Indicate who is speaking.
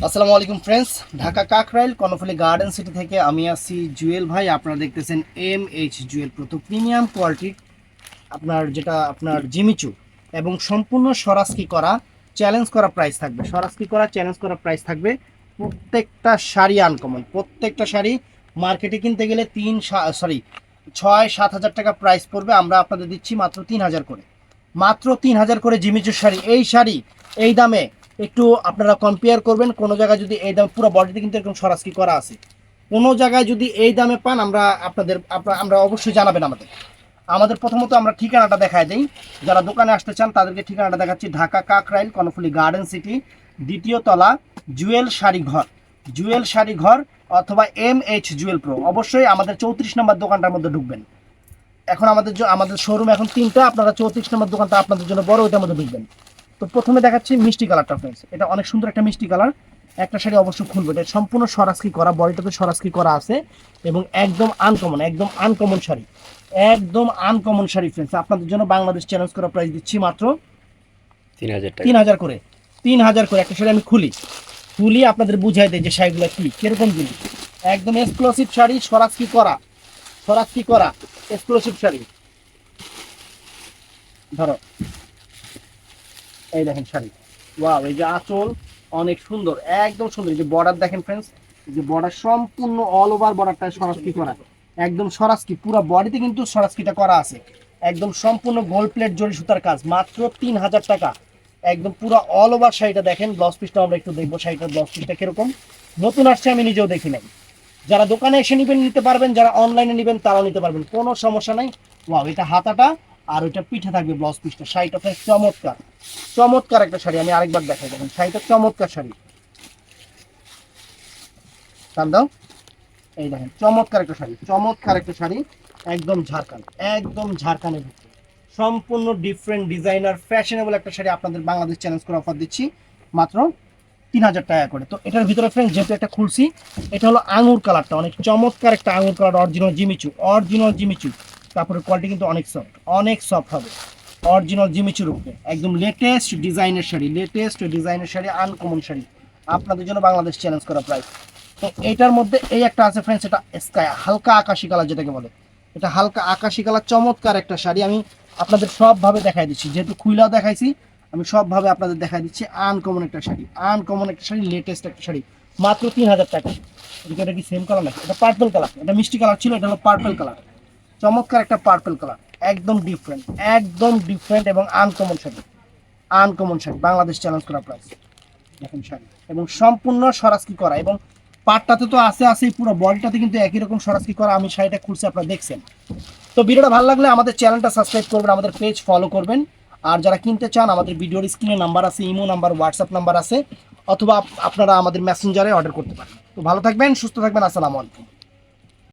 Speaker 1: আসসালামু আলাইকুম friends Dhaka Kakrail, Karnaphuli garden city থেকে আমি আছি জুয়েল ভাই। আপনারা দেখতেছেন এম এইচ জুয়েল প্রথম প্রিমিয়াম কোয়ালিটির আপনার যেটা আপনার জিমিচু এবং সম্পূর্ণ সরাসকি করা চ্যালেঞ্জ করা প্রাইস থাকবে। সরাসকি করা চ্যালেঞ্জ করা প্রাইস থাকবে। প্রত্যেকটা শাড়ি আনকমন প্রত্যেকটা শাড়ি মার্কেটে কিনতে গেলে তিন সরি ছয়, সাত হাজার টাকা প্রাইস পড়বে। আমরা আপনাদের দিচ্ছি মাত্র তিন হাজার করে। মাত্র তিন হাজার করে জিমিচুর শাড়ি। এই শাড়ি এই দামে একটু আপনারা কম্পেয়ার করবেন, কোনো জায়গায় যদি এই দাম, পুরো বডিতে কিন্তু এরকম সরাসরি করা আছে। কোনো জায়গায় যদি এই দামে পান, আমরা আপনাদের আমরা অবশ্যই জানাবেন আমাদের। আমাদের প্রথমত আমরা ঠিকানাটা দেখায় দিই। যারা দোকানে আসতে চান, তাদেরকে ঠিকানাটা দেখাচ্ছি। ঢাকা কাকরাইল, কর্ণফুলি গার্ডেন সিটি, দ্বিতীয় তলা, জুয়েল শাড়ি ঘর। জুয়েল শাড়ি ঘর অথবা এম এইচ জুয়েল প্রো অবশ্যই আমাদের চৌত্রিশ নম্বর দোকানটার মধ্যে ঢুকবেন। এখন আমাদের আমাদের শোরুম এখন তিনটা, আপনারা চৌত্রিশ নম্বর দোকানটা আপনাদের জন্য বড় ওইটার মধ্যে ঢুকবেন। তো প্রথমে দেখাচ্ছি মিষ্টি কালারটা ফ্রেন্ডস এটা অনেক সুন্দর একটা মিষ্টি কালার। একটা শাড়ি অবশ্যই খুলবে। এটা সম্পূর্ণ সরাসরি করা বডিটাতে সরাসরি করা আছে এবং একদম আনকমন একদম আনকমন শাড়ি। একদম আনকমন শাড়ি ফ্রেন্ডস আপনাদের জন্য বাংলাদেশ চ্যালেঞ্জ করা প্রাইস দিচ্ছি মাত্র
Speaker 2: তিন হাজার
Speaker 1: তিন হাজার করে। তিন হাজার করে একটা শাড়ি আমি খুলি। খুলি আপনাদের বুঝাই দেয় যে শাড়িগুলো কি কীরকম জিনিস একদম এক্সক্লুসিভ শাড়ি সরাসরি করা। সরাসরি করা এক্সক্লুসিভ শাড়ি। ধরো। এই দেখেন শাড়ি। ওয়াও এই যে আঁচল অনেক সুন্দর, একদম সুন্দর। এই যে বর্ডার দেখেন ফ্রেন্ডস যে বর্ডার সম্পূর্ণ অল ওভার বর্ডারটা সরাসরি করা। একদম সরাসরি, পুরো বডিতে কিন্তু সরাসরিটা করা আছে। একদম সম্পূর্ণ গোল্ড প্লেট জরি সুতার কাজ, মাত্র তিন হাজার টাকা। একদম পুরো অল ওভার শাড়িটা দেখেন ব্লাউজ পিসটা আমরা একটু দেখব শাড়িটার ব্লাউজ পিসটা কীরকম। নতুন আসছে, আমি নিজেও দেখি নাই। যারা দোকানে এসে নেবেন, নিতে পারবেন, যারা অনলাইনে নেবেন, তারাও নিতে পারবেন, কোনো সমস্যা নাই। ওয়াও এটা হাতাটা আর ওইটা পিঠে থাকবে ব্লাউজ পিসটা। শাড়িটা ফ্রেন্ড চমৎকার। চমৎকার একটা শাড়ি, আমি আরেকবার দেখাই দেখেন। শাড়িটা চমৎকার শাড়ি। টান দাও। এই দেখেন, চমৎকার একটা শাড়ি, চমৎকার একটা শাড়ি, একদম ঝাড়খান একদম ঝাড়খানের ভিতরে। সম্পূর্ণ ডিফারেন্ট ডিজাইনার ফ্যাশনেবল একটা শাড়ি আপনাদের বাংলাদেশ চ্যালেঞ্জ করে অফার দিচ্ছি। মাত্র তিন হাজার টাকা করে। তো এটার ভিতরে ফ্রেন্ড যেহেতু একটা খুলছি, এটা হলো আঙুর কালারটা অনেক চমৎকার একটা আঙুর colour original Jimmy Choo original Jimmy Choo. কাপড়ের কোয়ালিটি কিন্তু অনেক সফট অনেক সফট হবে। অরিজিনাল জিমিচুর উপরে একদম লেটেস্ট ডিজাইনের শাড়ি লেটেস্ট ডিজাইনের শাড়ি আনকমন শাড়ি। আপনাদের জন্য বাংলাদেশ চ্যালেঞ্জ করা প্রাইস তো এটার মধ্যে এই একটা আছে ফ্রেন্ডস এটা স্কাই হালকা আকাশি কালার যেটাকে বলে। এটা হালকা আকাশি কালার চমৎকার একটা শাড়ি। আমি আপনাদের সবভাবে দেখাই দিচ্ছি। যেহেতু খুইলাও দেখাইছি, আমি সবভাবে আপনাদের দেখাই দিচ্ছি আনকমন একটা শাড়ি। আনকমন একটা শাড়ি লেটেস্ট একটা শাড়ি। মাত্র তিন হাজার টাকা। এটা কি সেম কালার নাকি? এটা পার্পল কালার এটা মিষ্টি কালার ছিল, এটা হলো পার্পল কালার চমৎকার একটা পার্পল কালার একদম ডিফারেন্ট একদম ডিফারেন্ট এবং uncommon sari uncommon sari Bangladesh challenge করা প্রাইস দেখুন শাড়ি, এবং সম্পূর্ণ সরাসরি করা, এবং পাটটাতে তো আছে আছেই পুরো বডিটাতে কিন্তু একই রকম সরাসরি করা, আমি শাড়িটা খুলছি, আপনারা দেখছেন। তো ভিডিওটা ভালো লাগলে আমাদের চ্যানেলটা সাবস্ক্রাইব করবেন, আমাদের পেজ ফলো করবেন। আর যারা কিনতে চান, আমাদের ভিডিওর স্ক্রিনে নাম্বার আছে, ইমো নাম্বার হোয়াটসঅ্যাপ নাম্বার আছে, অথবা আপনারা আমাদের মেসেঞ্জারে অর্ডার করতে পারেন। তো ভালো থাকবেন, সুস্থ থাকবেন, আসসালামু আলাইকুম।